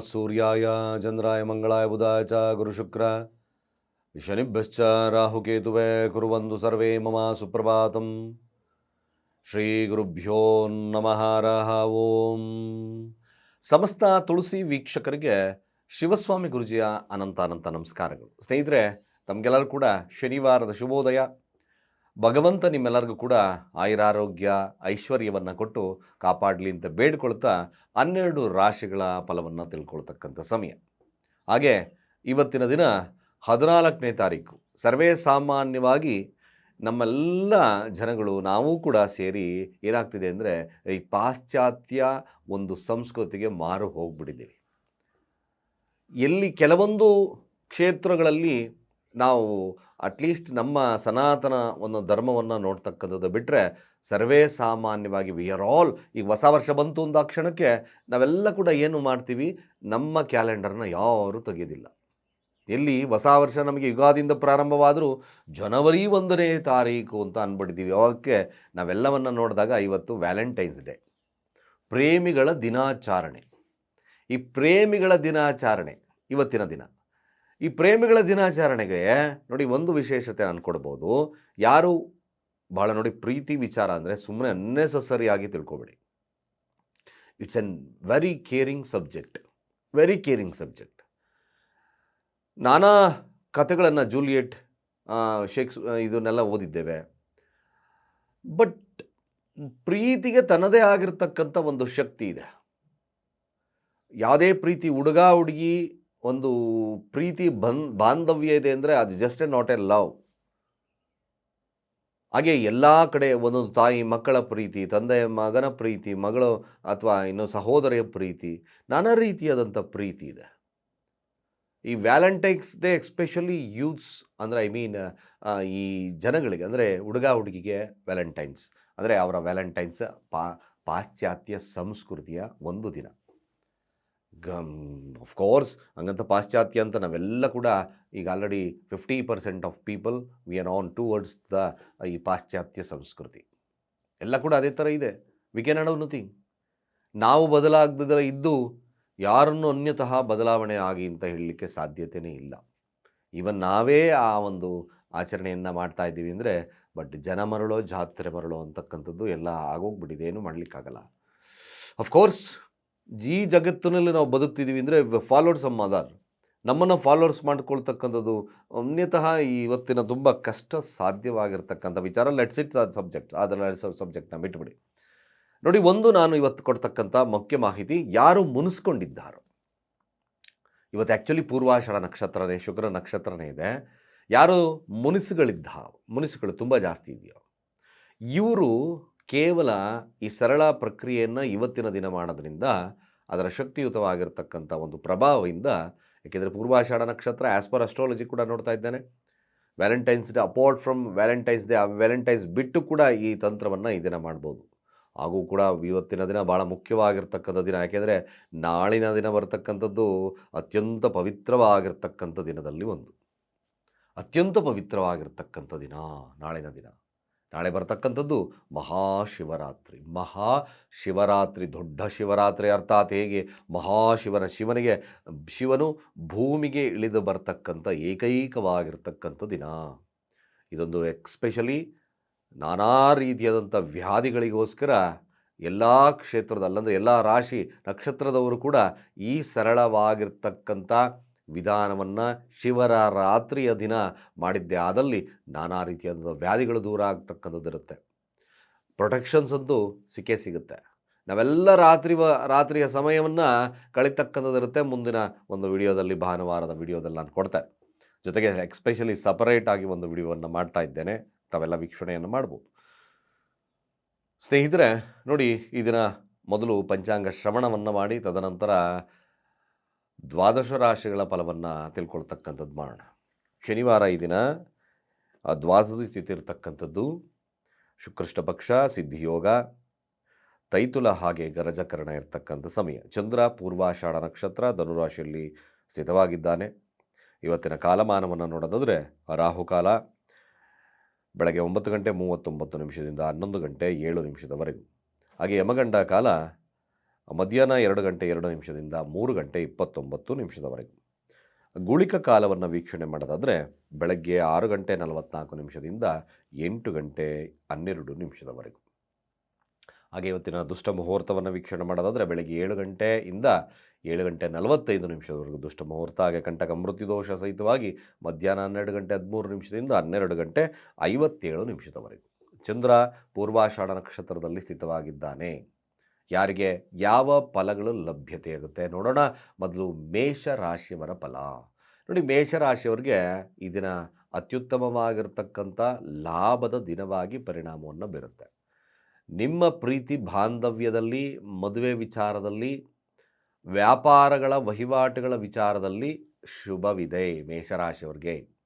ಸೂರ್ಯಾಯ ಚಂದ್ರಾಯ ಮಂಗಳಾಯ ಬುಧಾಯ ಚ ಗುರುಶುಕ್ರ ಶನಿಭ್ಯಶ್ಚ ರಾಹುಕೇತುವೆ ಕುರುವಂದು ಸರ್ವೇ ಮಮ ಸುಪ್ರಭಾತಂ ಶ್ರೀ ಗುರುಭ್ಯೋ ನಮಃ ಓಂ ಸಮಸ್ತ ತುಳಸಿ ವೀಕ್ಷಕರಿಗೆ ಶಿವಸ್ವಾಮಿ ಗುರುಜಿಯ ಅನಂತಾನಂತ ಅನಂತ ನಮಸ್ಕಾರಗಳು. ಸ್ನೇಹಿತರೆ, ತಮಗೆಲ್ಲರೂ ಕೂಡ ಶನಿವಾರದ ಶುಭೋದಯ. ಭಗವಂತ ನಿಮ್ಮೆಲ್ಲರಿಗೂ ಕೂಡ ಆಯುರಾರೋಗ್ಯ, ಐಶ್ವರ್ಯವನ್ನು ಕೊಟ್ಟು ಕಾಪಾಡಲಿ ಅಂತ ಬೇಡ್ಕೊಳ್ತಾ ಹನ್ನೆರಡು ರಾಶಿಗಳ ಫಲವನ್ನು ತಿಳ್ಕೊಳ್ತಕ್ಕಂಥ ಸಮಯ. ಹಾಗೆ ಇವತ್ತಿನ ದಿನ ಹದಿನಾಲ್ಕನೇ ತಾರೀಕು, ಸರ್ವೇ ಸಾಮಾನ್ಯವಾಗಿ ನಮ್ಮೆಲ್ಲ ಜನಗಳು ನಾವು ಕೂಡ ಸೇರಿ ಏನಾಗ್ತಿದೆ ಅಂದರೆ ಈ ಪಾಶ್ಚಾತ್ಯ ಒಂದು ಸಂಸ್ಕೃತಿಗೆ ಮಾರು ಹೋಗ್ಬಿಟ್ಟಿದ್ದೀವಿ. ಎಲ್ಲಿ ಕೆಲವೊಂದು ಕ್ಷೇತ್ರಗಳಲ್ಲಿ ನಾವು ಅಟ್ಲೀಸ್ಟ್ ನಮ್ಮ ಸನಾತನ ಒಂದು ಧರ್ಮವನ್ನು ನೋಡ್ತಕ್ಕಂಥದ್ದು ಬಿಟ್ಟರೆ ಸರ್ವೇ ಸಾಮಾನ್ಯವಾಗಿ ವಿ ಆರ್ ಆಲ್ ಈಗ ಹೊಸ ವರ್ಷ ಬಂತು ಅಂದ ಕ್ಷಣಕ್ಕೆ ನಾವೆಲ್ಲ ಕೂಡ ಏನು ಮಾಡ್ತೀವಿ? ನಮ್ಮ ಕ್ಯಾಲೆಂಡರ್ನ ಯಾರೂ ತೆಗೆಯೋದಿಲ್ಲ ಎಲ್ಲಿ ಹೊಸ ವರ್ಷ ನಮಗೆ ಯುಗಾದಿಯಿಂದ ಪ್ರಾರಂಭವಾದರೂ ಜನವರಿ ಒಂದನೇ ತಾರೀಕು ಅಂತ ಅಂದ್ಬಿಟ್ಟಿದ್ದೀವಿ ಅವಕ್ಕೆ ನಾವೆಲ್ಲವನ್ನು ನೋಡಿದಾಗ ಇವತ್ತು ವ್ಯಾಲೆಂಟೈನ್ಸ್ ಡೇ. ಪ್ರೇಮಿಗಳ ದಿನಾಚರಣೆ. ಈ ಪ್ರೇಮಿಗಳ ದಿನಾಚರಣೆ ಇವತ್ತಿನ ದಿನ. ಈ ಪ್ರೇಮಿಗಳ ದಿನಾಚರಣೆಗೆ ನೋಡಿ ಒಂದು ವಿಶೇಷತೆ ನಾನು ಕೊಡ್ಬೋದು. ಯಾರು ಭಾಳ ನೋಡಿ ಪ್ರೀತಿ ವಿಚಾರ ಅಂದರೆ ಸುಮ್ಮನೆ ಅನ್ನೆಸಸರಿ ಆಗಿ ತಿಳ್ಕೊಬೇಡಿ. It's an very caring subject very caring subject ನಾನಾ ಕಥೆಗಳನ್ನು ಜೂಲಿಯೆಟ್ ಶೇಕ್ಸ್ ಇದನ್ನೆಲ್ಲ ಓದಿದ್ದೇವೆ. ಬಟ್ ಪ್ರೀತಿಗೆ ತನ್ನದೇ ಆಗಿರ್ತಕ್ಕಂಥ ಒಂದು ಶಕ್ತಿ ಇದೆ. ಯಾವುದೇ ಪ್ರೀತಿ, ಹುಡುಗ ಹುಡುಗಿ ಒಂದು ಪ್ರೀತಿ ಬನ್ ಬಾಂಧವ್ಯ ಇದೆ ಅಂದರೆ ಅದು just a not a love ಹಾಗೆ ಎಲ್ಲ ಕಡೆ ಒಂದೊಂದು ತಾಯಿ ಮಕ್ಕಳ ಪ್ರೀತಿ, ತಂದೆ ಮಗನ ಪ್ರೀತಿ, ಮಗಳು ಅಥವಾ ಇನ್ನು ಸಹೋದರಿಯ ಪ್ರೀತಿ, ನಾನಾ ರೀತಿಯಾದಂಥ ಪ್ರೀತಿ ಇದೆ. ಈ ವ್ಯಾಲೆಂಟೈನ್ಸ್ ಡೇ ಎಕ್ಸ್ಪೆಷಲಿ ಯೂತ್ಸ್ ಅಂದರೆ ಐ ಮೀನ್ ಈ ಜನಗಳಿಗೆ ಅಂದರೆ ಹುಡುಗ ಹುಡುಗಿಗೆ ವ್ಯಾಲೆಂಟೈನ್ಸ್ ಅಂದರೆ ಅವರ ವ್ಯಾಲೆಂಟೈನ್ಸ್ ಪಾಶ್ಚಾತ್ಯ ಸಂಸ್ಕೃತಿಯ ಒಂದು ದಿನ. ಗಮ್ ಕೋರ್ಸ್ ಹಂಗಂತ ಪಾಶ್ಚಾತ್ಯ ಅಂತ ನಾವೆಲ್ಲ ಕೂಡ ಈಗ already fifty percent of people we are on towards the ಈ ಪಾಶ್ಚಾತ್ಯ ಸಂಸ್ಕೃತಿ. ಎಲ್ಲ ಕೂಡ ಅದೇ ಥರ ಇದೆ. ವಿ ಕ್ಯಾನ್ ಅಡವ್ ನಥಿಂಗ್ ನಾವು ಬದಲಾಗದಲ್ಲ ಇದ್ದು ಯಾರನ್ನು ಅನ್ಯತಃ ಬದಲಾವಣೆ ಆಗಿ ಅಂತ ಹೇಳಲಿಕ್ಕೆ ಸಾಧ್ಯತೆಯೇ ಇಲ್ಲ. ಇವನ್ ನಾವೇ ಆ ಒಂದು ಆಚರಣೆಯನ್ನು ಮಾಡ್ತಾ ಇದ್ದೀವಿ ಅಂದರೆ ಬಟ್ ಜನ ಮರಳೋ, ಜಾತ್ರೆ ಮರಳೋ ಅಂತಕ್ಕಂಥದ್ದು ಎಲ್ಲ ಆಗೋಗ್ಬಿಟ್ಟಿದೆ. ಏನು ಮಾಡಲಿಕ್ಕಾಗಲ್ಲ. ಅಫ್ಕೋರ್ಸ್ ಈ ಜಗತ್ತಿನಲ್ಲಿ ನಾವು ಬದುಕ್ತಿದ್ದೀವಿ ಅಂದರೆ ಫಾಲೋವರ್ಸ್ ಸಮ್ ಅದರ್ ನಮ್ಮನ್ನು ಫಾಲೋವರ್ಸ್ ಮಾಡ್ಕೊಳ್ತಕ್ಕಂಥದ್ದು ಅನ್ಯತಃ ಇವತ್ತಿನ ತುಂಬ ಕಷ್ಟ ಸಾಧ್ಯವಾಗಿರ್ತಕ್ಕಂಥ ವಿಚಾರ ಲೆಟ್ಸ್ ಇಟ್ ಸಬ್ಜೆಕ್ಟ್ ಅದರ ಸಬ್ಜೆಕ್ಟ್ನ ಬಿಟ್ಬಿಡಿ. ನೋಡಿ, ಒಂದು ನಾನು ಇವತ್ತು ಕೊಡ್ತಕ್ಕಂಥ ಮುಖ್ಯ ಮಾಹಿತಿ, ಯಾರು ಮುನಿಸ್ಕೊಂಡಿದ್ದಾರೋ. ಇವತ್ತು ಆ್ಯಕ್ಚುಲಿ ಪೂರ್ವಾಷಾಢ ನಕ್ಷತ್ರನೇ, ಶುಕ್ರ ನಕ್ಷತ್ರನೇ ಇದೆ. ಯಾರು ಮುನಿಸುಗಳಿದ್ದ, ಮುನಿಸುಗಳು ತುಂಬ ಜಾಸ್ತಿ ಇದೆಯೋ. ಇವರು ಕೇವಲ ಈ ಸರಳ ಪ್ರಕ್ರಿಯೆಯನ್ನು ಇವತ್ತಿನ ದಿನ ಮಾಡೋದ್ರಿಂದ ಅದರ ಶಕ್ತಿಯುತವಾಗಿರ್ತಕ್ಕಂಥ ಒಂದು ಪ್ರಭಾವದಿಂದ, ಏಕೆಂದರೆ ಪೂರ್ವಾಷಾಢ ನಕ್ಷತ್ರ ಆ್ಯಸ್ ಪರ್ ಅಸ್ಟ್ರಾಲಜಿ ಕೂಡ ನೋಡ್ತಾ ಇದ್ದೇನೆ. Valentine's Day apart from Valentine's Day ಆ ವ್ಯಾಲೆಂಟೈನ್ಸ್ ಬಿಟ್ಟು ಕೂಡ ಈ ತಂತ್ರವನ್ನು ಈ ದಿನ ಮಾಡ್ಬೋದು. ಹಾಗೂ ಕೂಡ ಇವತ್ತಿನ ದಿನ ಭಾಳ ಮುಖ್ಯವಾಗಿರ್ತಕ್ಕಂಥ ದಿನ, ಯಾಕೆಂದರೆ ನಾಳಿನ ದಿನ ಬರ್ತಕ್ಕಂಥದ್ದು ಅತ್ಯಂತ ಪವಿತ್ರವಾಗಿರ್ತಕ್ಕಂಥ ದಿನದಲ್ಲಿ ಒಂದು. ಅತ್ಯಂತ ಪವಿತ್ರವಾಗಿರ್ತಕ್ಕಂಥ ದಿನ ನಾಳಿನ ದಿನ. ನಾಳೆ ಬರ್ತಕ್ಕಂಥದ್ದು ಮಹಾಶಿವರಾತ್ರಿ. ಮಹಾಶಿವರಾತ್ರಿ, ದೊಡ್ಡ ಶಿವರಾತ್ರಿ ಅರ್ಥಾತ್ ಹೇಗೆ ಮಹಾಶಿವನ ಶಿವನಿಗೆ, ಶಿವನು ಭೂಮಿಗೆ ಇಳಿದು ಬರ್ತಕ್ಕಂಥ ಏಕೈಕವಾಗಿರ್ತಕ್ಕಂಥ ದಿನ. ಇದೊಂದು ಎಕ್ಸ್ಪೆಷಲಿ ನಾನಾ ರೀತಿಯಾದಂಥ ವ್ಯಾಧಿಗಳಿಗೋಸ್ಕರ ಎಲ್ಲ ಕ್ಷೇತ್ರದ, ಅಲ್ಲಂದರೆ ಎಲ್ಲ ರಾಶಿ ನಕ್ಷತ್ರದವರು ಕೂಡ ಈ ಸರಳವಾಗಿರ್ತಕ್ಕಂಥ ವಿಧಾನವನ್ನು ಶಿವರ ರಾತ್ರಿಯ ದಿನ ಮಾಡಿದ್ದೆ. ಆದಲ್ಲಿ ನಾನಾ ರೀತಿಯಾದ ವ್ಯಾಧಿಗಳು ದೂರ ಆಗ್ತಕ್ಕಂಥದ್ದು ಇರುತ್ತೆ. ಪ್ರೊಟೆಕ್ಷನ್ಸ್ ಅಂತೂ ಸಿಕ್ಕೇ ಸಿಗುತ್ತೆ. ನಾವೆಲ್ಲ ರಾತ್ರಿ ರಾತ್ರಿಯ ಸಮಯವನ್ನು ಕಳಿತಕ್ಕಂಥದ್ದಿರುತ್ತೆ ಮುಂದಿನ ಒಂದು ವಿಡಿಯೋದಲ್ಲಿ, ಭಾನುವಾರದ ವಿಡಿಯೋದಲ್ಲಿ ನಾನು ಕೊಡ್ತೆ. ಜೊತೆಗೆ ಎಕ್ಸ್ಪೆಷಲಿ ಆಗಿ ಒಂದು ವಿಡಿಯೋವನ್ನು ಮಾಡ್ತಾ ಇದ್ದೇನೆ. ತಾವೆಲ್ಲ ವೀಕ್ಷಣೆಯನ್ನು ಮಾಡ್ಬೋದು. ಸ್ನೇಹಿತರೆ, ನೋಡಿ ಈ ದಿನ ಮೊದಲು ಪಂಚಾಂಗ ಶ್ರವಣವನ್ನು ಮಾಡಿ, ತದನಂತರ ದ್ವಾದಶ ರಾಶಿಗಳ ಫಲವನ್ನು ತಿಳ್ಕೊಳ್ತಕ್ಕಂಥದ್ದು ಮಾಡೋಣ ಶನಿವಾರ ಈ ದಿನ ಆ ದ್ವಾದಶ ಸ್ಥಿತಿ ಇರತಕ್ಕಂಥದ್ದು ಶುಕ್ರಷ್ಟ ಪಕ್ಷ ಸಿದ್ಧಿಯೋಗ ತೈತುಲ ಹಾಗೆ ಗರಜಕರಣ ಇರತಕ್ಕಂಥ ಸಮಯ. ಚಂದ್ರ ಪೂರ್ವಾಷಾಢ ನಕ್ಷತ್ರ ಧನುರಾಶಿಯಲ್ಲಿ ಸ್ಥಿತವಾಗಿದ್ದಾನೆ. ಇವತ್ತಿನ ಕಾಲಮಾನವನ್ನು ನೋಡೋದಾದರೆ ರಾಹುಕಾಲ ಬೆಳಗ್ಗೆ ಒಂಬತ್ತು ಗಂಟೆ ಮೂವತ್ತೊಂಬತ್ತು ನಿಮಿಷದಿಂದ ಹನ್ನೊಂದು ಗಂಟೆ ಏಳು ನಿಮಿಷದವರೆಗೂ. ಹಾಗೆ ಯಮಗಂಡ ಕಾಲ ಮಧ್ಯಾಹ್ನ ಎರಡು ಗಂಟೆ ಎರಡು ನಿಮಿಷದಿಂದ ಮೂರು ಗಂಟೆ ಇಪ್ಪತ್ತೊಂಬತ್ತು ನಿಮಿಷದವರೆಗೆ. ಗುಳಿಕ ಕಾಲವನ್ನು ವೀಕ್ಷಣೆ ಮಾಡೋದಾದರೆ ಬೆಳಗ್ಗೆ ಆರು ಗಂಟೆ ನಲವತ್ನಾಲ್ಕು ನಿಮಿಷದಿಂದ ಎಂಟು ಗಂಟೆ ಹನ್ನೆರಡು ನಿಮಿಷದವರೆಗೂ. ಹಾಗೆ ಇವತ್ತಿನ ದುಷ್ಟ ಮುಹೂರ್ತವನ್ನು ವೀಕ್ಷಣೆ ಮಾಡೋದಾದರೆ ಬೆಳಗ್ಗೆ ಏಳು ಗಂಟೆಯಿಂದ ಏಳು ಗಂಟೆ ನಲವತ್ತೈದು ನಿಮಿಷದವರೆಗೂ ದುಷ್ಟ ಮುಹೂರ್ತ, ಹಾಗೆ ಕಂಟಕ ಮೃತ್ಯುದೋಷ ಸಹಿತವಾಗಿ ಮಧ್ಯಾಹ್ನ ಹನ್ನೆರಡು ಗಂಟೆ ಹದಿಮೂರು ನಿಮಿಷದಿಂದ ಹನ್ನೆರಡು ಗಂಟೆ ಐವತ್ತೇಳು ನಿಮಿಷದವರೆಗೂ. ಚಂದ್ರ ಪೂರ್ವಾಷಾಢ ನಕ್ಷತ್ರದಲ್ಲಿ ಸ್ಥಿತವಾಗಿದ್ದಾನೆ. ಯಾರಿಗೆ? ಯಾವ ಫಲಗಳು ಲಭ್ಯತೆ ಆಗುತ್ತೆ? ನೋಡೋಣ. ಮೊದಲು ಮೇಷ ರಾಶಿಯವರ ಫಲ. ನೋಡಿ ಮೇಷ ರಾಶಿಯವರಿಗೆ ಈ ದಿನ ಅತ್ಯುತ್ತಮವಾಗಿರ್ತಕ್ಕಂಥ ಲಾಭದ ದಿನವಾಗಿ ಪರಿಣಾಮವನ್ನು ಬೀರುತ್ತೆ. ನಿಮ್ಮ ಪ್ರೀತಿ ಬಾಂಧವ್ಯದಲ್ಲಿ, ಮದುವೆ ವಿಚಾರದಲ್ಲಿ, ವ್ಯಾಪಾರಗಳ ವಹಿವಾಟುಗಳ ವಿಚಾರದಲ್ಲಿ ಶುಭವಿದೆ ಮೇಷರಾಶಿಯವ್ರಿಗೆ.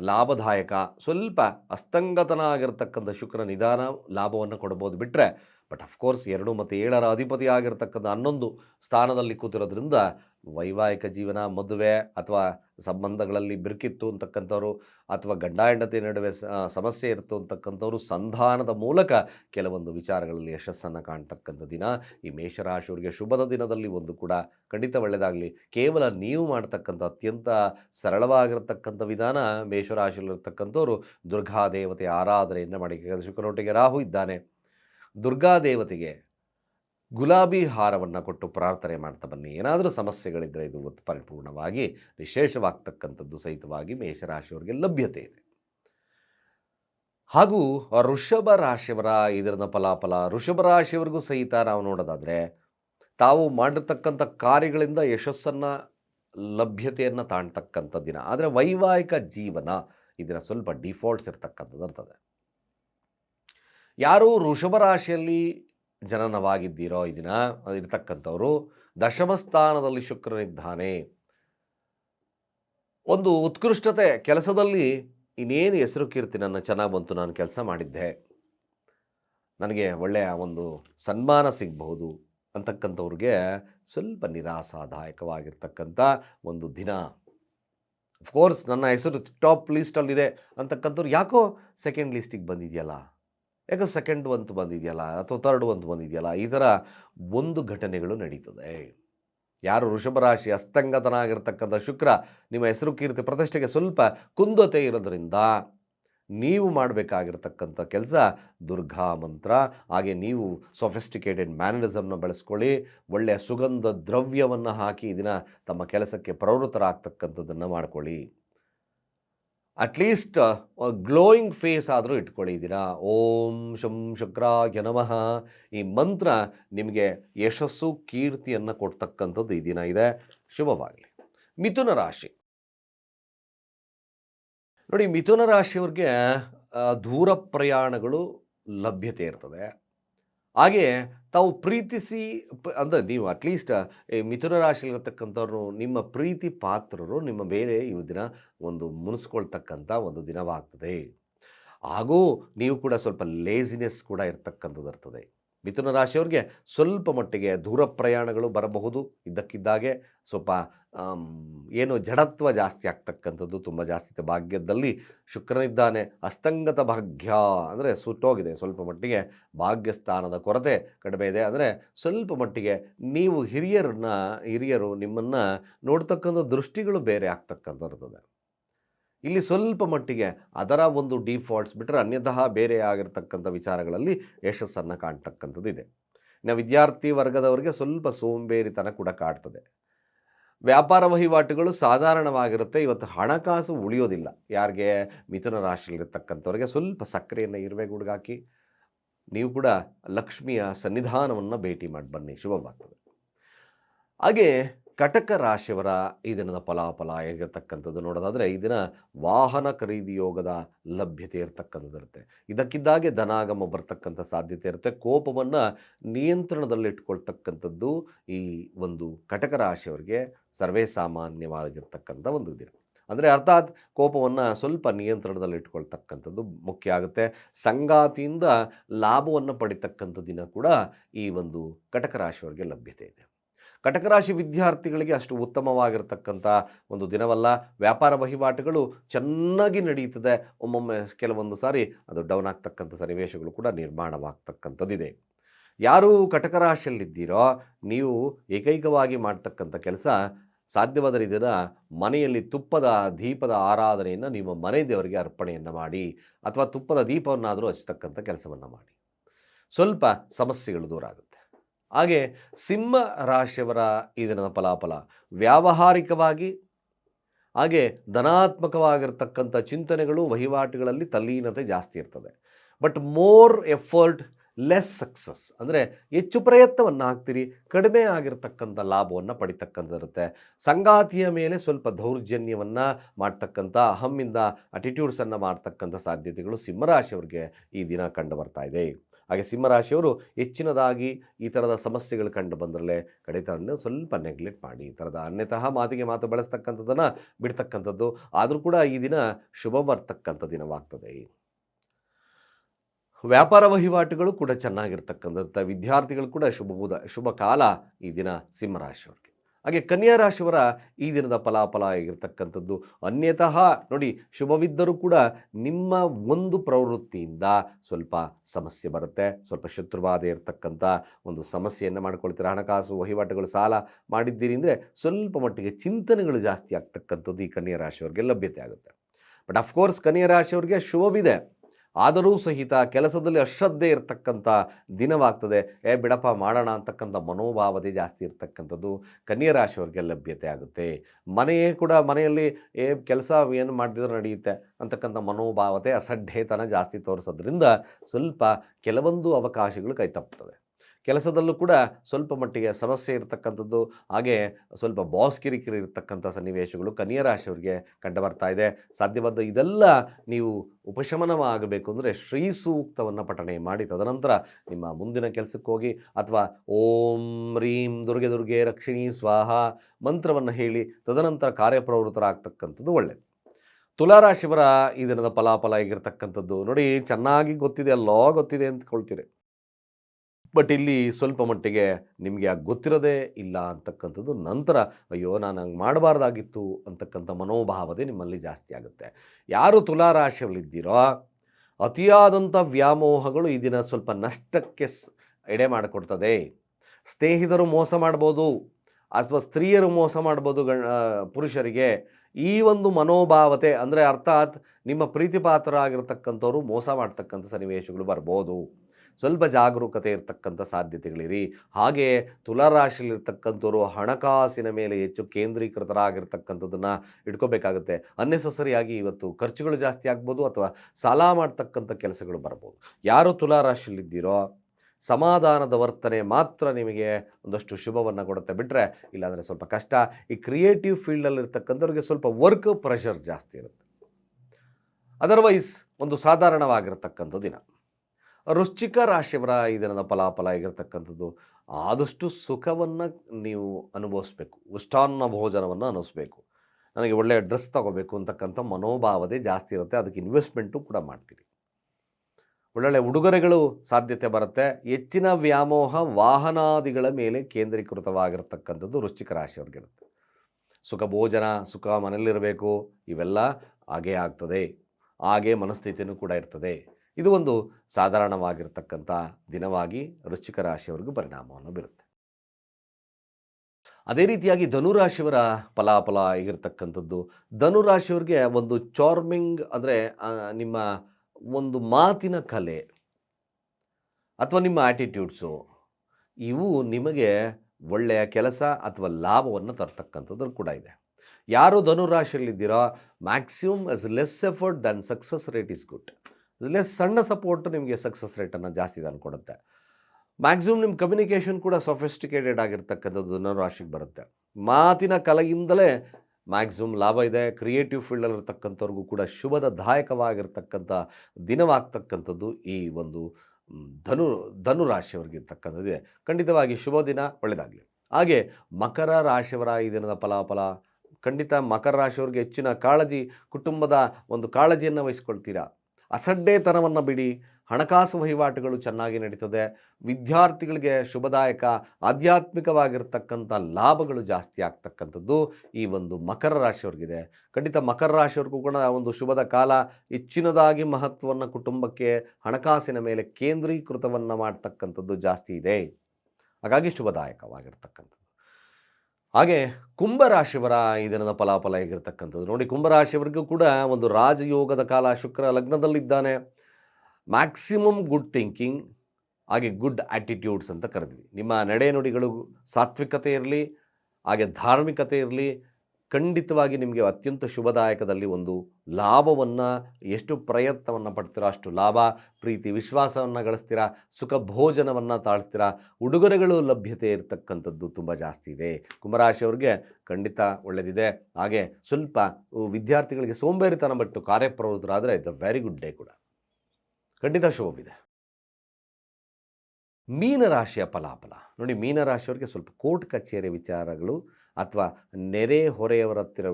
ಲಾಭದಾಯಕ. ಸ್ವಲ್ಪ ಅಸ್ತಂಗತನ ಆಗಿರತಕ್ಕಂಥ ಶುಕ್ರ ನಿಧಾನ ಲಾಭವನ್ನು ಕೊಡ್ಬೋದು. ಬಿಟ್ಟರೆ ಬಟ್ ಅಫ್ಕೋರ್ಸ್ ಎರಡು ಮತ್ತು ಏಳರ ಅಧಿಪತಿ ಆಗಿರತಕ್ಕಂಥ ಹನ್ನೊಂದು ಸ್ಥಾನದಲ್ಲಿ ಕೂತಿರೋದ್ರಿಂದ ವೈವಾಹಿಕ ಜೀವನ, ಮದುವೆ ಅಥವಾ ಸಂಬಂಧಗಳಲ್ಲಿ ಬಿರುಕಿತ್ತು ಅಂತಕ್ಕಂಥವ್ರು ಅಥವಾ ಗಂಡ ಹೆಂಡತಿ ನಡುವೆ ಸಮಸ್ಯೆ ಇತ್ತು ಅಂತಕ್ಕಂಥವ್ರು ಸಂಧಾನದ ಮೂಲಕ ಕೆಲವೊಂದು ವಿಚಾರಗಳಲ್ಲಿ ಯಶಸ್ಸನ್ನು ಕಾಣ್ತಕ್ಕಂಥ ದಿನ. ಈ ಮೇಷರಾಶಿಯವರಿಗೆ ಶುಭದ ದಿನದಲ್ಲಿ ಒಂದು ಕೂಡ ಖಂಡಿತ ಒಳ್ಳೆಯದಾಗಲಿ. ಕೇವಲ ನೀವು ಮಾಡ್ತಕ್ಕಂಥ ಅತ್ಯಂತ ಸರಳವಾಗಿರತಕ್ಕಂಥ ವಿಧಾನ ಮೇಷರಾಶಿಯಲ್ಲಿರ್ತಕ್ಕಂಥವ್ರು ದುರ್ಗಾ ದೇವತೆ ಆರಾಧನೆಯನ್ನು ಮಾಡಿ. ಶುಕ್ರನೊಟ್ಟಿಗೆ ರಾಹು ಇದ್ದಾನೆ. ದುರ್ಗಾ ದೇವತೆಗೆ ಗುಲಾಬಿ ಹಾರವನ್ನು ಕೊಟ್ಟು ಪ್ರಾರ್ಥನೆ ಮಾಡ್ತಾ ಬನ್ನಿ. ಏನಾದರೂ ಸಮಸ್ಯೆಗಳಿದ್ದರೆ ಇದು ಪರಿಪೂರ್ಣವಾಗಿ ವಿಶೇಷವಾಗ್ತಕ್ಕಂಥದ್ದು ಸಹಿತವಾಗಿ ಮೇಷರಾಶಿಯವರಿಗೆ ಲಭ್ಯತೆ ಇದೆ. ಹಾಗೂ ಋಷಭ ರಾಶಿಯವರ ಇದರನ್ನ ಫಲಾಫಲ ಋಷಭ ರಾಶಿಯವರಿಗೂ ಸಹಿತ ನಾವು ನೋಡೋದಾದರೆ ತಾವು ಮಾಡಿರ್ತಕ್ಕಂಥ ಕಾರ್ಯಗಳಿಂದ ಯಶಸ್ಸನ್ನು, ಲಭ್ಯತೆಯನ್ನು ತಾಣ್ತಕ್ಕಂಥ ದಿನ. ಆದರೆ ವೈವಾಹಿಕ ಜೀವನ ಇದರ ಸ್ವಲ್ಪ ಡಿಫಾಲ್ಟ್ಸ್ ಇರ್ತಕ್ಕಂಥದ್ದು ಇರ್ತದೆ ಯಾರು ಋಷಭ ರಾಶಿಯಲ್ಲಿ ಜನನವಾಗಿದ್ದೀರೋ ಈ ದಿನ ಇರ್ತಕ್ಕಂಥವರು ದಶಮ ಸ್ಥಾನದಲ್ಲಿ ಶುಕ್ರನಿದ್ದಾನೆ. ಒಂದು ಉತ್ಕೃಷ್ಟತೆ ಕೆಲಸದಲ್ಲಿ ಇನ್ನೇನು ಹೆಸರು ಕೀರ್ತಿ ನನ್ನ ಚೆನ್ನಾಗಿ ಬಂತು ನಾನು ಕೆಲಸ ಮಾಡಿದ್ದೆ. ನನಗೆ ಒಳ್ಳೆಯ ಒಂದು ಸನ್ಮಾನ ಸಿಗಬಹುದು ಅಂತಕ್ಕಂಥವ್ರಿಗೆ ಸ್ವಲ್ಪ ನಿರಾಸಾದಾಯಕವಾಗಿರ್ತಕ್ಕಂಥ ಒಂದು ದಿನ. ಅಫ್ಕೋರ್ಸ್ ನನ್ನ ಹೆಸರು ಟಾಪ್ ಲೀಸ್ಟಲ್ಲಿದೆ ಅಂತಕ್ಕಂಥವ್ರು ಯಾಕೋ ಸೆಕೆಂಡ್ ಲಿಸ್ಟಿಗೆ ಬಂದಿದೆಯಲ್ಲ? ಯಾಕೋ ಸೆಕೆಂಡ್ ಒಂದು ಬಂದಿದೆಯಲ್ಲ, ಅಥವಾ ತರ್ಡ್ ಒಂದು ಬಂದಿದೆಯಲ್ಲ, ಈ ಥರ ಒಂದು ಘಟನೆಗಳು ನಡೀತದೆ. ಯಾರು ವೃಷಭ ರಾಶಿ ಅಸ್ತಂಗತನಾಗಿರ್ತಕ್ಕಂಥ ಶುಕ್ರ, ನಿಮ್ಮ ಹೆಸರು ಕೀರ್ತಿ ಪ್ರತಿಷ್ಠೆಗೆ ಸ್ವಲ್ಪ ಕುಂದತೆ ಇರೋದ್ರಿಂದ ನೀವು ಮಾಡಬೇಕಾಗಿರ್ತಕ್ಕಂಥ ಕೆಲಸ ದುರ್ಗಾ ಮಂತ್ರ, ಹಾಗೆ ನೀವು ಸೊಫೆಸ್ಟಿಕೇಟೆಡ್ ಮ್ಯಾನರಿಸಮ್ನ ಬೆಳೆಸ್ಕೊಳ್ಳಿ ಒಳ್ಳೆಯ ಸುಗಂಧ ದ್ರವ್ಯವನ್ನು ಹಾಕಿ ಇದನ್ನು ದಿನ ತಮ್ಮ ಕೆಲಸಕ್ಕೆ ಪ್ರವೃತ್ತರಾಗ್ತಕ್ಕಂಥದ್ದನ್ನು ಮಾಡ್ಕೊಳ್ಳಿ. ಅಟ್ಲೀಸ್ಟ್ ಗ್ಲೋಯಿಂಗ್ ಫೇಸ್ ಆದರೂ ಇಟ್ಕೊಳ್ಳಿದ್ದೀರಾ ಓಂ ಶಂ ಶುಕ್ರಾಯ ನಮಃ. ಈ ಮಂತ್ರ ನಿಮಗೆ ಯಶಸ್ಸು, ಕೀರ್ತಿಯನ್ನು ಕೊಡ್ತಕ್ಕಂಥದ್ದು ಈ ದಿನ ಇದೆ. ಶುಭವಾಗಲಿ. ಮಿಥುನ ರಾಶಿ. ನೋಡಿ, ಮಿಥುನ ರಾಶಿಯವ್ರಿಗೆ ದೂರ ಪ್ರಯಾಣಗಳು ಲಭ್ಯತೆ ಇರ್ತದೆ. ಹಾಗೆ ತಾವು ಪ್ರೀತಿಸಿ ಅಂದರೆ ನೀವು ಅಟ್ಲೀಸ್ಟ್ ಈ ಮಿಥುನ ರಾಶಿಯಲ್ಲಿರತಕ್ಕಂಥವ್ರು, ನಿಮ್ಮ ಪ್ರೀತಿ ಪಾತ್ರರು ನಿಮ್ಮ ಮೇಲೆ ಈ ದಿನ ಒಂದು ಮುನಿಸ್ಕೊಳ್ತಕ್ಕಂಥ ಒಂದು ದಿನವಾಗ್ತದೆ. ಹಾಗೂ ನೀವು ಕೂಡ ಸ್ವಲ್ಪ ಲೇಸಿನೆಸ್ ಕೂಡ ಇರ್ತಕ್ಕಂಥದ್ದು ಇರ್ತದೆ. ಮಿಥುನ ರಾಶಿಯವ್ರಿಗೆ ಸ್ವಲ್ಪ ಮಟ್ಟಿಗೆ ದೂರ ಪ್ರಯಾಣಗಳು ಬರಬಹುದು. ಇದ್ದಕ್ಕಿದ್ದಾಗೆ ಸ್ವಲ್ಪ ಏನು ಜಡತ್ವ ಜಾಸ್ತಿ ಆಗ್ತಕ್ಕಂಥದ್ದು ತುಂಬ ಜಾಸ್ತಿ. ಭಾಗ್ಯದಲ್ಲಿ ಶುಕ್ರನಿದ್ದಾನೆ ಅಸ್ತಂಗತ ಭಾಗ್ಯ ಅಂದರೆ ಸುಟ್ಟೋಗಿದೆ. ಸ್ವಲ್ಪ ಮಟ್ಟಿಗೆ ಭಾಗ್ಯಸ್ಥಾನದ ಕೊರತೆ ಕಡಿಮೆ ಇದೆ. ಅಂದರೆ ಸ್ವಲ್ಪ ಮಟ್ಟಿಗೆ ನೀವು ಹಿರಿಯರನ್ನ, ಹಿರಿಯರು ನಿಮ್ಮನ್ನು ನೋಡ್ತಕ್ಕಂಥ ದೃಷ್ಟಿಗಳು ಬೇರೆ ಆಗ್ತಕ್ಕಂಥದ್ದು. ಇಲ್ಲಿ ಸ್ವಲ್ಪ ಮಟ್ಟಿಗೆ ಅದರ ಒಂದು ಡಿಫಾಲ್ಟ್ಸ್ ಬಿಟ್ಟರೆ ಅನ್ಯತಃ ಬೇರೆ ಆಗಿರ್ತಕ್ಕಂಥ ವಿಚಾರಗಳಲ್ಲಿ ಯಶಸ್ಸನ್ನು ಕಾಣ್ತಕ್ಕಂಥದ್ದು ಇದೆ ಇನ್ನು ವಿದ್ಯಾರ್ಥಿ ವರ್ಗದವರಿಗೆ ಸ್ವಲ್ಪ ಸೋಂಬೇರಿತನ ಕೂಡ ಕಾಡ್ತದೆ ವ್ಯಾಪಾರ ವಹಿವಾಟುಗಳು ಸಾಧಾರಣವಾಗಿರುತ್ತೆ, ಇವತ್ತು ಹಣಕಾಸು ಉಳಿಯೋದಿಲ್ಲ. ಯಾರಿಗೆ? ಮಿಥುನ ರಾಶಿಯಲ್ಲಿರ್ತಕ್ಕಂಥವ್ರಿಗೆ ಸ್ವಲ್ಪ ಸಕ್ಕರೆಯನ್ನು ಇರುವೆ ಗುಡ್ಗಾಕಿ ನೀವು ಕೂಡ ಲಕ್ಷ್ಮಿಯ ಸನ್ನಿಧಾನವನ್ನು ಭೇಟಿ ಮಾಡಿ ಬನ್ನಿ. ಶುಭವಾಗ್ತದೆ. ಹಾಗೆ ಕಟಕ ರಾಶಿಯವರ ಈ ದಿನದ ಫಲಾಫಲ ಹೇಗಿರ್ತಕ್ಕಂಥದ್ದು ನೋಡೋದಾದರೆ, ಈ ದಿನ ವಾಹನ ಖರೀದಿ ಯೋಗದ ಲಭ್ಯತೆ ಇರತಕ್ಕಂಥದ್ದು ಇರುತ್ತೆ. ಇದಕ್ಕಿದ್ದಾಗೆ ಧನಾಗಮ ಬರ್ತಕ್ಕಂಥ ಸಾಧ್ಯತೆ ಇರುತ್ತೆ. ಕೋಪವನ್ನು ನಿಯಂತ್ರಣದಲ್ಲಿಟ್ಕೊಳ್ತಕ್ಕಂಥದ್ದು ಈ ಒಂದು ಕಟಕ ರಾಶಿಯವರಿಗೆ ಸರ್ವೇ ಸಾಮಾನ್ಯವಾಗಿರ್ತಕ್ಕಂಥ ಒಂದು ದಿನ. ಅಂದರೆ ಅರ್ಥಾತ್ ಕೋಪವನ್ನು ಸ್ವಲ್ಪ ನಿಯಂತ್ರಣದಲ್ಲಿಟ್ಕೊಳ್ತಕ್ಕಂಥದ್ದು ಮುಖ್ಯ ಆಗುತ್ತೆ. ಸಂಗಾತಿಯಿಂದ ಲಾಭವನ್ನು ಪಡಿತಕ್ಕಂಥ ದಿನ ಕೂಡ ಈ ಒಂದು ಕಟಕ ರಾಶಿಯವರಿಗೆ ಲಭ್ಯತೆ ಇದೆ. ಕಟಕ ರಾಶಿ ವಿದ್ಯಾರ್ಥಿಗಳಿಗೆ ಅಷ್ಟು ಉತ್ತಮವಾಗಿರ್ತಕ್ಕಂಥ ಒಂದು ದಿನವಲ್ಲ. ವ್ಯಾಪಾರ ವಹಿವಾಟುಗಳು ಚೆನ್ನಾಗಿ ನಡೆಯುತ್ತದೆ ಒಮ್ಮೊಮ್ಮೆ ಕೆಲವೊಂದು ಸಾರಿ ಅದು ಡೌನ್ ಆಗ್ತಕ್ಕಂಥ ಸನ್ನಿವೇಶಗಳು ಕೂಡ ನಿರ್ಮಾಣವಾಗ್ತಕ್ಕಂಥದ್ದಿದೆ. ಯಾರು ಕಟಕ ರಾಶಿಯಲ್ಲಿದ್ದೀರೋ ನೀವು ಏಕೈಕವಾಗಿ ಮಾಡ್ತಕ್ಕಂಥ ಕೆಲಸ ಸಾಧ್ಯವಾದರೆ ದಿನ ಮನೆಯಲ್ಲಿ ತುಪ್ಪದ ದೀಪದ ಆರಾಧನೆಯನ್ನು ನಿಮ್ಮ ಮನೆ ದೇವರಿಗೆ ಅರ್ಪಣೆಯನ್ನು ಮಾಡಿ ಅಥವಾ ತುಪ್ಪದ ದೀಪವನ್ನಾದರೂ ಹಚ್ಚತಕ್ಕಂಥ ಕೆಲಸವನ್ನು ಮಾಡಿ. ಸ್ವಲ್ಪ ಸಮಸ್ಯೆಗಳು ದೂರ ಆಗುತ್ತೆ. ಹಾಗೆ ಸಿಂಹ ರಾಶಿಯವರ ಈ ದಿನದ ಫಲಾಫಲ ವ್ಯಾವಹಾರಿಕವಾಗಿ, ಹಾಗೆ ಧನಾತ್ಮಕವಾಗಿರ್ತಕ್ಕಂಥ ಚಿಂತನೆಗಳು, ವಹಿವಾಟುಗಳಲ್ಲಿ ತಲ್ಲೀನತೆ ಜಾಸ್ತಿ ಇರ್ತದೆ. But more effort less success ಅಂದರೆ ಹೆಚ್ಚು ಪ್ರಯತ್ನವನ್ನು ಹಾಕ್ತೀರಿ, ಕಡಿಮೆ ಆಗಿರ್ತಕ್ಕಂಥ ಲಾಭವನ್ನು ಪಡಿತಕ್ಕಂಥದ್ದಿರುತ್ತೆ. ಸಂಗಾತಿಯ ಮೇಲೆ ಸ್ವಲ್ಪ ದೌರ್ಜನ್ಯವನ್ನು ಮಾಡ್ತಕ್ಕಂಥ, ಅಹಮ್ಮಿಂದ ಅಟಿಟ್ಯೂಡ್ಸನ್ನು ಮಾಡ್ತಕ್ಕಂಥ ಸಾಧ್ಯತೆಗಳು ಸಿಂಹರಾಶಿಯವ್ರಿಗೆ ಈ ದಿನ ಕಂಡು ಬರ್ತಾ ಇದೆ. ಹಾಗೆ ಸಿಂಹರಾಶಿಯವರು ಹೆಚ್ಚಿನದಾಗಿ ಈ ಥರದ ಸಮಸ್ಯೆಗಳು ಕಂಡು ಬಂದರಲ್ಲೇ ಕಡಿತವನ್ನು ಸ್ವಲ್ಪ ನೆಗ್ಲೆಕ್ಟ್ ಮಾಡಿ, ಈ ಥರದ ಅನ್ಯತಃ ಮಾತಿಗೆ ಮಾತು ಬಳಸ್ತಕ್ಕಂಥದ್ದನ್ನು ಬಿಡ್ತಕ್ಕಂಥದ್ದು, ಆದರೂ ಕೂಡ ಈ ದಿನ ಶುಭ ಬರ್ತಕ್ಕಂಥ ದಿನವಾಗ್ತದೆ. ವ್ಯಾಪಾರ ವಹಿವಾಟುಗಳು ಕೂಡ ಚೆನ್ನಾಗಿರ್ತಕ್ಕಂಥ ವಿದ್ಯಾರ್ಥಿಗಳು ಕೂಡ ಶುಭ ಶುಭ ಕಾಲ ಈ ದಿನ ಸಿಂಹರಾಶಿಯವ್ರಿಗೆ ಹಾಗೆ ಕನ್ಯಾ ರಾಶಿಯವರ ಈ ದಿನದ ಫಲಾಫಲ ಆಗಿರ್ತಕ್ಕಂಥದ್ದು. ಅನ್ಯತಃ ನೋಡಿ, ಶುಭವಿದ್ದರೂ ಕೂಡ ನಿಮ್ಮ ಒಂದು ಪ್ರವೃತ್ತಿಯಿಂದ ಸ್ವಲ್ಪ ಸಮಸ್ಯೆ ಬರುತ್ತೆ. ಸ್ವಲ್ಪ ಶತ್ರುವಾದ ಇರತಕ್ಕಂಥ ಒಂದು ಸಮಸ್ಯೆಯನ್ನು ಮಾಡ್ಕೊಳ್ತೀರ. ಹಣಕಾಸು, ವಹಿವಾಟುಗಳು, ಸಾಲ ಮಾಡಿದ್ದೀರಿ ಅಂದರೆ ಸ್ವಲ್ಪ ಮಟ್ಟಿಗೆ ಚಿಂತನೆಗಳು ಜಾಸ್ತಿ ಆಗ್ತಕ್ಕಂಥದ್ದು ಈ ಕನ್ಯಾ ರಾಶಿಯವ್ರಿಗೆ ಲಭ್ಯತೆ ಆಗುತ್ತೆ. ಬಟ್ ಅಫ್ಕೋರ್ಸ್ ಕನ್ಯಾ ರಾಶಿಯವ್ರಿಗೆ ಶುಭವಿದೆ. ಆದರೂ ಸಹಿತ ಕೆಲಸದಲ್ಲಿ ಅಶ್ರದ್ಧೆ ಇರತಕ್ಕಂಥ ದಿನವಾಗ್ತದೆ. ಏ, ಬಿಡಪ್ಪ, ಮಾಡೋಣ ಅಂತಕ್ಕಂಥ ಮನೋಭಾವತೆ ಜಾಸ್ತಿ ಇರತಕ್ಕಂಥದ್ದು ಕನ್ಯಾ ರಾಶಿಯವ್ರಿಗೆ ಲಭ್ಯತೆ ಆಗುತ್ತೆ. ಮನೆಯೇ ಕೂಡ ಮನೆಯಲ್ಲಿ, ಏ, ಕೆಲಸ ಏನು ಮಾಡಿದ್ರೆ ನಡೆಯುತ್ತೆ ಅಂತಕ್ಕಂಥ ಮನೋಭಾವತೆ ಅಸಡ್ಡೆತನ ಜಾಸ್ತಿ ತೋರಿಸೋದ್ರಿಂದ ಸ್ವಲ್ಪ ಕೆಲವೊಂದು ಅವಕಾಶಗಳು ಕೈ ತಪ್ಪುತ್ತದೆ ಕೆಲಸದಲ್ಲೂ ಕೂಡ ಸ್ವಲ್ಪ ಮಟ್ಟಿಗೆ ಸಮಸ್ಯೆ ಇರತಕ್ಕಂಥದ್ದು, ಹಾಗೆ ಸ್ವಲ್ಪ ಬಾಸ್ ಕಿರಿಕಿರಿ ಇರತಕ್ಕಂಥ ಸನ್ನಿವೇಶಗಳು ಕನ್ಯಾ ರಾಶಿಯವರಿಗೆ ಕಂಡು ಬರ್ತಾ ಇದೆ. ಸಾಧ್ಯವಾದ ಇದೆಲ್ಲ ನೀವು ಉಪಶಮನವಾಗಬೇಕು ಅಂದರೆ ಶ್ರೀ ಸೂಕ್ತವನ್ನು ಪಠಣೆ ಮಾಡಿ, ತದನಂತರ ನಿಮ್ಮ ಮುಂದಿನ ಕೆಲಸಕ್ಕೆ ಹೋಗಿ ಅಥವಾ ಓಂ ರೀಂ ದುರ್ಗೆ ದುರ್ಗೆ ರಕ್ಷಿಣಿ ಸ್ವಾಹ ಮಂತ್ರವನ್ನು ಹೇಳಿ, ತದನಂತರ ಕಾರ್ಯಪ್ರವೃತ್ತರಾಗ್ತಕ್ಕಂಥದ್ದು ಒಳ್ಳೆಯದು ತುಲಾರಾಶಿವರ ಈ ದಿನದ ಫಲಾಫಲ ಆಗಿರ್ತಕ್ಕಂಥದ್ದು ನೋಡಿ, ಚೆನ್ನಾಗಿ ಗೊತ್ತಿದೆ ಅಲ್ಲೋ ಗೊತ್ತಿದೆ ಅಂದ್ಕೊಳ್ತೀರಿ ಬಟ್ ಇಲ್ಲಿ ಸ್ವಲ್ಪ ಮಟ್ಟಿಗೆ ನಿಮಗೆ ಆ ಗೊತ್ತಿರೋದೇ ಇಲ್ಲ ಅಂತಕ್ಕಂಥದ್ದು ನಂತರ, ಅಯ್ಯೋ, ನಾನು ಹಂಗೆ ಮಾಡಬಾರ್ದಾಗಿತ್ತು ಅಂತಕ್ಕಂಥ ಮನೋಭಾವತೆ ನಿಮ್ಮಲ್ಲಿ ಜಾಸ್ತಿ ಆಗುತ್ತೆ. ಯಾರು ತುಲಾರಾಶಿಯಲ್ಲಿದ್ದೀರೋ, ಅತಿಯಾದಂಥ ವ್ಯಾಮೋಹಗಳು ಈ ದಿನ ಸ್ವಲ್ಪ ನಷ್ಟಕ್ಕೆ ಎಡೆ ಮಾಡಿಕೊಡ್ತದೆ. ಸ್ನೇಹಿತರು ಮೋಸ ಮಾಡ್ಬೋದು, ಅಥವಾ ಸ್ತ್ರೀಯರು ಮೋಸ ಮಾಡ್ಬೋದು ಗಣ ಪುರುಷರಿಗೆ ಈ ಒಂದು ಮನೋಭಾವತೆ ಅಂದರೆ ಅರ್ಥಾತ್ ನಿಮ್ಮ ಪ್ರೀತಿಪಾತ್ರರಾಗಿರ್ತಕ್ಕಂಥವ್ರು ಮೋಸ ಮಾಡ್ತಕ್ಕಂಥ ಸನ್ನಿವೇಶಗಳು ಬರ್ಬೋದು. ಸ್ವಲ್ಪ ಜಾಗರೂಕತೆ ಇರತಕ್ಕಂಥ ಸಾಧ್ಯತೆಗಳಿರಿ. ಹಾಗೆ ತುಲಾರಾಶಿಯಲ್ಲಿರ್ತಕ್ಕಂಥವ್ರು ಹಣಕಾಸಿನ ಮೇಲೆ ಹೆಚ್ಚು ಕೇಂದ್ರೀಕೃತರಾಗಿರ್ತಕ್ಕಂಥದ್ದನ್ನು ಇಟ್ಕೋಬೇಕಾಗುತ್ತೆ. ಅನ್ನೆಸಸರಿಯಾಗಿ ಇವತ್ತು ಖರ್ಚುಗಳು ಜಾಸ್ತಿ ಆಗ್ಬೋದು ಅಥವಾ ಸಾಲ ಮಾಡ್ತಕ್ಕಂಥ ಕೆಲಸಗಳು ಬರ್ಬೋದು. ಯಾರು ತುಲಾರಾಶಿಯಲ್ಲಿದ್ದೀರೋ ಸಮಾಧಾನದ ವರ್ತನೆ ಮಾತ್ರ ನಿಮಗೆ ಒಂದಷ್ಟು ಶುಭವನ್ನು ಕೊಡುತ್ತೆ. ಬಿಟ್ಟರೆ ಇಲ್ಲಾಂದರೆ ಸ್ವಲ್ಪ ಕಷ್ಟ. ಈ ಕ್ರಿಯೇಟಿವ್ ಫೀಲ್ಡಲ್ಲಿರ್ತಕ್ಕಂಥವ್ರಿಗೆ ಸ್ವಲ್ಪ ವರ್ಕ್ ಪ್ರೆಷರ್ ಜಾಸ್ತಿ ಇರುತ್ತೆ. ಅದರ್ವೈಸ್ ಒಂದು ಸಾಧಾರಣವಾಗಿರತಕ್ಕಂಥ ದಿನ. ವೃಶ್ಚಿಕ ರಾಶಿಯವರ ಈ ದಿನದ ಫಲಾಫಲ ಆಗಿರ್ತಕ್ಕಂಥದ್ದು, ಆದಷ್ಟು ಸುಖವನ್ನು ನೀವು ಅನುಭವಿಸ್ಬೇಕು. ಉಷ್ಟಾನ್ನ ಭೋಜನವನ್ನು ಅನಿಸ್ಬೇಕು ನನಗೆ ಒಳ್ಳೆಯ ಡ್ರೆಸ್ ತಗೋಬೇಕು ಅಂತಕ್ಕಂಥ ಮನೋಭಾವನೆ ಜಾಸ್ತಿ ಇರುತ್ತೆ. ಅದಕ್ಕೆ ಇನ್ವೆಸ್ಟ್ಮೆಂಟು ಕೂಡ ಮಾಡ್ತೀರಿ ಒಳ್ಳೊಳ್ಳೆ ಉಡುಗೊರೆಗಳು ಸಾಧ್ಯತೆ ಬರುತ್ತೆ. ಹೆಚ್ಚಿನ ವ್ಯಾಮೋಹ ವಾಹನಾದಿಗಳ ಮೇಲೆ ಕೇಂದ್ರೀಕೃತವಾಗಿರ್ತಕ್ಕಂಥದ್ದು ವೃಶ್ಚಿಕ ರಾಶಿಯವ್ರಿಗಿರುತ್ತೆ. ಸುಖ ಭೋಜನ, ಸುಖ ಮನೆಯಲ್ಲಿರಬೇಕು, ಇವೆಲ್ಲ ಹಾಗೇ ಆಗ್ತದೆ. ಹಾಗೇ ಮನಸ್ಥಿತಿಯೂ ಕೂಡ ಇರ್ತದೆ. ಇದು ಒಂದು ಸಾಧಾರಣವಾಗಿರ್ತಕ್ಕಂಥ ದಿನವಾಗಿ ವೃಶ್ಚಿಕ ರಾಶಿಯವರಿಗೂ ಪರಿಣಾಮವನ್ನು ಬೀರುತ್ತೆ. ಅದೇ ರೀತಿಯಾಗಿ ಧನುರಾಶಿಯವರ ಫಲಾಫಲ ಆಗಿರ್ತಕ್ಕಂಥದ್ದು, ಧನುರಾಶಿಯವರಿಗೆ ಒಂದು ಚಾರ್ಮಿಂಗ್ ಅಂದರೆ ನಿಮ್ಮ ಒಂದು ಮಾತಿನ ಕಲೆ ಅಥವಾ ನಿಮ್ಮ ಆ್ಯಟಿಟ್ಯೂಡ್ಸು ಇವು ನಿಮಗೆ ಒಳ್ಳೆಯ ಕೆಲಸ ಅಥವಾ ಲಾಭವನ್ನು ತರ್ತಕ್ಕಂಥದ್ದು ಕೂಡ ಇದೆ. ಯಾರು ಧನುರಾಶಿಯಲ್ಲಿದ್ದೀರೋ, maximum as less effort then success rate is good. Less ಸಣ್ಣ ಸಪೋರ್ಟ್ ನಿಮಗೆ ಸಕ್ಸಸ್ ರೇಟನ್ನು ಜಾಸ್ತಿ ತಂದುಕೊಡುತ್ತೆ ಮ್ಯಾಕ್ಸಿಮಮ್ ನಿಮ್ಮ ಕಮ್ಯುನಿಕೇಷನ್ ಕೂಡ ಸೊಫಿಸ್ಟಿಕೇಟೆಡ್ ಆಗಿರ್ತಕ್ಕಂಥದ್ದು ಧನುರಾಶಿಗೆ ಬರುತ್ತೆ. ಮಾತಿನ ಕಲೆಯಿಂದಲೇ ಮ್ಯಾಕ್ಸಿಮಮ್ ಲಾಭ ಇದೆ. ಕ್ರಿಯೇಟಿವ್ ಫೀಲ್ಡಲ್ಲಿರ್ತಕ್ಕಂಥವ್ರಿಗೂ ಕೂಡ ಶುಭದ ದಾಯಕವಾಗಿರ್ತಕ್ಕಂಥ ದಿನವಾಗ್ತಕ್ಕಂಥದ್ದು ಈ ಒಂದು ಧನು ಧನು ರಾಶಿಯವರಿಗಿರ್ತಕ್ಕಂಥದ್ದಿದೆ ಖಂಡಿತವಾಗಿ ಶುಭ ದಿನ ಒಳ್ಳೆಯದಾಗಲಿ ಹಾಗೆ ಮಕರ ರಾಶಿಯವರ ಈ ದಿನದ ಫಲಾಫಲ, ಖಂಡಿತ ಮಕರ ರಾಶಿಯವ್ರಿಗೆ ಹೆಚ್ಚಿನ ಕಾಳಜಿ, ಕುಟುಂಬದ ಒಂದು ಕಾಳಜಿಯನ್ನು ವಹಿಸ್ಕೊಳ್ತೀರಾ? ಅಸಡ್ಡೆತನವನ್ನು ಬಿಡಿ, ಹಣಕಾಸು ವಹಿವಾಟುಗಳು ಚೆನ್ನಾಗಿ ನಡೀತದೆ, ವಿದ್ಯಾರ್ಥಿಗಳಿಗೆ ಶುಭದಾಯಕ, ಆಧ್ಯಾತ್ಮಿಕವಾಗಿರ್ತಕ್ಕಂಥ ಲಾಭಗಳು ಜಾಸ್ತಿ ಆಗ್ತಕ್ಕಂಥದ್ದು ಈ ಒಂದು ಮಕರ ರಾಶಿಯವ್ರಿಗಿದೆ. ಖಂಡಿತ ಮಕರ ರಾಶಿಯವ್ರಿಗೂ ಕೂಡ ಒಂದು ಶುಭದ ಕಾಲ, ಹೆಚ್ಚಿನದಾಗಿ ಮಹತ್ವವನ್ನು ಕುಟುಂಬಕ್ಕೆ, ಹಣಕಾಸಿನ ಮೇಲೆ ಕೇಂದ್ರೀಕೃತವನ್ನು ಮಾಡ್ತಕ್ಕಂಥದ್ದು ಜಾಸ್ತಿ ಇದೆ. ಹಾಗಾಗಿ ಶುಭದಾಯಕವಾಗಿರ್ತಕ್ಕಂಥದ್ದು. ಹಾಗೆ ಕುಂಭರಾಶಿಯವರ ಈ ದಿನದ ಫಲಾಫಲ ಹೇಗಿರ್ತಕ್ಕಂಥದ್ದು? ನೋಡಿ, ಕುಂಭರಾಶಿಯವರಿಗೂ ಕೂಡ ಒಂದು ರಾಜಯೋಗದ ಕಾಲ ಶುಕ್ರ ಲಗ್ನದಲ್ಲಿದ್ದಾನೆ. ಮ್ಯಾಕ್ಸಿಮಮ್ ಗುಡ್ ಥಿಂಕಿಂಗ್ ಹಾಗೆ ಗುಡ್ ಆ್ಯಟಿಟ್ಯೂಡ್ಸ್ ಅಂತ ಕರೆದ್ವಿ. ನಿಮ್ಮ ನಡೆನುಡಿಗಳು ಸಾತ್ವಿಕತೆ ಇರಲಿ, ಹಾಗೆ ಧಾರ್ಮಿಕತೆ ಇರಲಿ ಖಂಡಿತವಾಗಿ ನಿಮಗೆ ಅತ್ಯಂತ ಶುಭದಾಯಕದಲ್ಲಿ ಒಂದು ಲಾಭವನ್ನು, ಎಷ್ಟು ಪ್ರಯತ್ನವನ್ನು ಪಡ್ತೀರೋ, ಅಷ್ಟು ಲಾಭ, ಪ್ರೀತಿ, ವಿಶ್ವಾಸವನ್ನು ಗಳಿಸ್ತೀರಾ, ಸುಖ ಭೋಜನವನ್ನು ತಾಳ್ತೀರಾ ಉಡುಗೊರೆಗಳು ಲಭ್ಯತೆ ಇರತಕ್ಕಂಥದ್ದು ತುಂಬ ಜಾಸ್ತಿ ಇದೆ. ಕುಂಭರಾಶಿಯವ್ರಿಗೆ ಖಂಡಿತ ಒಳ್ಳೆಯದಿದೆ ಹಾಗೆ ಸ್ವಲ್ಪ ವಿದ್ಯಾರ್ಥಿಗಳಿಗೆ ಸೋಂಬೇರಿತನ ಬಿಟ್ಟು ಕಾರ್ಯಪ್ರವೃತ್ತರಾದರೆ ದ ವೆರಿ ಗುಡ್ ಡೇ ಕೂಡ. ಖಂಡಿತ ಶುಭವಿದೆ. ಮೀನರಾಶಿಯ ಫಲಾಫಲ. ನೋಡಿ ಮೀನರಾಶಿಯವ್ರಿಗೆ ಸ್ವಲ್ಪ ಕೋರ್ಟ್ ಕಚೇರಿ ವಿಚಾರಗಳು ಅಥವಾ ನೆರೆ ಹೊರೆಯವರ ಹತ್ತಿರ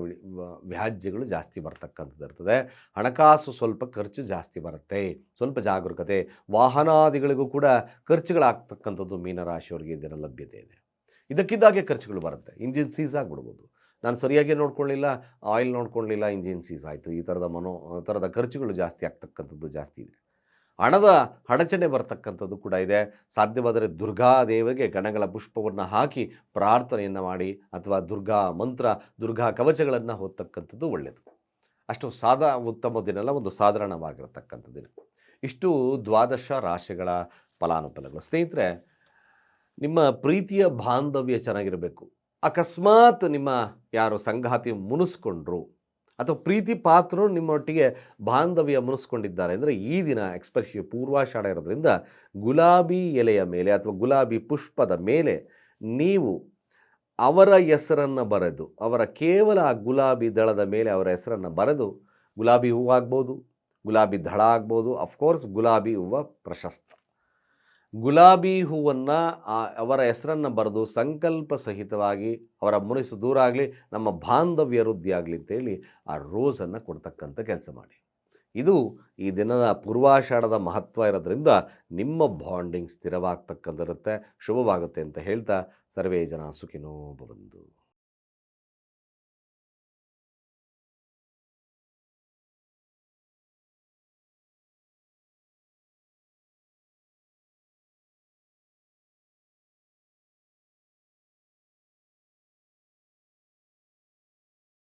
ವ್ಯಾಜ್ಯಗಳು ಜಾಸ್ತಿ ಬರ್ತಕ್ಕಂಥದ್ದು ಇರ್ತದೆ. ಹಣಕಾಸು ಸ್ವಲ್ಪ ಖರ್ಚು ಜಾಸ್ತಿ ಬರುತ್ತೆ. ಸ್ವಲ್ಪ ಜಾಗರೂಕತೆ. ವಾಹನಾದಿಗಳಿಗೂ ಕೂಡ ಖರ್ಚುಗಳಾಗ್ತಕ್ಕಂಥದ್ದು ಮೀನರಾಶಿಯವರಿಗೆ ಇದರ ಲಭ್ಯತೆ ಇದೆ. ಇದಕ್ಕಿದ್ದಾಗೆ ಖರ್ಚುಗಳು ಬರುತ್ತೆ. ಇಂಜಿನ್ ಸೀಸ್ ಆಗಿಬಿಡ್ಬೋದು. ನಾನು ಸರಿಯಾಗಿ ನೋಡ್ಕೊಳ್ಳಿಲ್ಲ, ಆಯಿಲ್ ನೋಡ್ಕೊಳ್ಳಿಲ್ಲ, ಇಂಜಿನ್ ಸೀಸ್ ಆಯಿತು. ಈ ಥರದ ಮನೋ ಥರದ ಖರ್ಚುಗಳು ಜಾಸ್ತಿ ಆಗ್ತಕ್ಕಂಥದ್ದು ಜಾಸ್ತಿ ಇದೆ. ಹಣದ ಅಡಚಣೆ ಬರ್ತಕ್ಕಂಥದ್ದು ಕೂಡ ಇದೆ. ಸಾಧ್ಯವಾದರೆ ದುರ್ಗಾ ದೇವಿಗೆ ಗಣಗಳ ಪುಷ್ಪವನ್ನು ಹಾಕಿ ಪ್ರಾರ್ಥನೆಯನ್ನು ಮಾಡಿ ಅಥವಾ ದುರ್ಗಾ ಮಂತ್ರ, ದುರ್ಗಾ ಕವಚಗಳನ್ನು ಹೊತ್ತಕ್ಕಂಥದ್ದು ಒಳ್ಳೆಯದು ಅಷ್ಟು ಸಾದಾ, ಉತ್ತಮ ದಿನಲ್ಲ, ಒಂದು ಸಾಧಾರಣವಾಗಿರತಕ್ಕಂಥ ದಿನ. ಇಷ್ಟು ದ್ವಾದಶ ರಾಶಿಗಳ ಫಲಾನುಫಲಗಳು. ಸ್ನೇಹಿತರೆ, ನಿಮ್ಮ ಪ್ರೀತಿಯ ಬಾಂಧವ್ಯ ಚೆನ್ನಾಗಿರಬೇಕು. ಅಕಸ್ಮಾತ್ ನಿಮ್ಮ ಯಾರು ಸಂಗಾತಿ ಮುನಿಸ್ಕೊಂಡ್ರು ಅಥವಾ ಪ್ರೀತಿ ಪಾತ್ರರು ನಿಮ್ಮೊಟ್ಟಿಗೆ ಬಾಂಧವ್ಯ ಮುನಿಸ್ಕೊಂಡಿದ್ದಾರೆ ಅಂದರೆ ಈ ದಿನ ಎಕ್ಸ್ಪೆಷಲಿ ಪೂರ್ವಾಷಾಢ ಇರೋದ್ರಿಂದ ಗುಲಾಬಿ ಎಲೆಯ ಮೇಲೆ ಅಥವಾ ಗುಲಾಬಿ ಪುಷ್ಪದ ಮೇಲೆ ನೀವು ಅವರ ಹೆಸರನ್ನು ಬರೆದು, ಅವರ ಕೇವಲ ಆ ಗುಲಾಬಿ ದಳದ ಮೇಲೆ ಅವರ ಹೆಸರನ್ನು ಬರೆದು, ಗುಲಾಬಿ ಹೂವು ಆಗ್ಬೋದು, ಗುಲಾಬಿ ದಳ ಆಗ್ಬೋದು ಅಫ್ಕೋರ್ಸ್ ಗುಲಾಬಿ ಹೂವು ಪ್ರಶಸ್ತ. ಗುಲಾಬಿ ಹೂವನ್ನು ಅವರ ಹೆಸರನ್ನು ಬರೆದು ಸಂಕಲ್ಪ ಸಹಿತವಾಗಿ ಅವರ ಮುನಿಸು ದೂರ ಆಗಲಿ, ನಮ್ಮ ಬಾಂಧವ್ಯ ವೃದ್ಧಿ ಆಗಲಿ ಅಂತೇಳಿ ಆ ರೋಸನ್ನು ಕೊಡ್ತಕ್ಕಂಥ ಕೆಲಸ ಮಾಡಿ. ಇದು ಈ ದಿನದ ಪೂರ್ವಾಷಾಢದ ಮಹತ್ವ ಇರೋದ್ರಿಂದ ನಿಮ್ಮ ಬಾಂಡಿಂಗ್ ಸ್ಥಿರವಾಗ್ತಕ್ಕಂಥಿರುತ್ತೆ ಶುಭವಾಗುತ್ತೆ ಅಂತ ಹೇಳ್ತಾ ಸರ್ವೇ ಜನ ಸುಖಿನೋ ಬಂದು